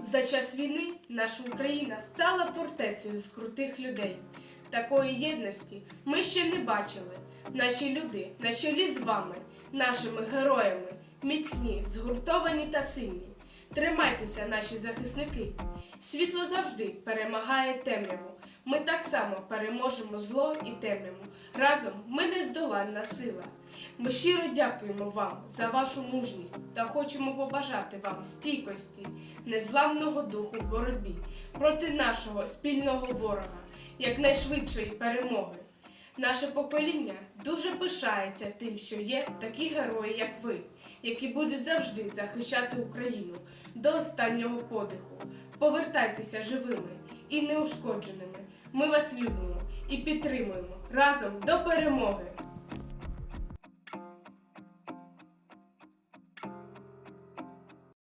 За час війни наша Україна стала фортецею з крутих людей. Такої єдності ми ще не бачили. Наші люди на чолі з вами, нашими героями, міцні, згуртовані та сильні. Тримайтеся, наші захисники. Світло завжди перемагає темряву. Ми так само переможемо зло і темряву. Разом ми нездоланна сила. Ми щиро дякуємо вам за вашу мужність та хочемо побажати вам стійкості, незламного духу в боротьбі проти нашого спільного ворога, якнайшвидшої перемоги. Наше покоління дуже пишається тим, що є такі герої, як ви, які будуть завжди захищати Україну до останнього подиху. Повертайтеся живими і неушкодженими. Ми вас любимо і підтримуємо разом до перемоги.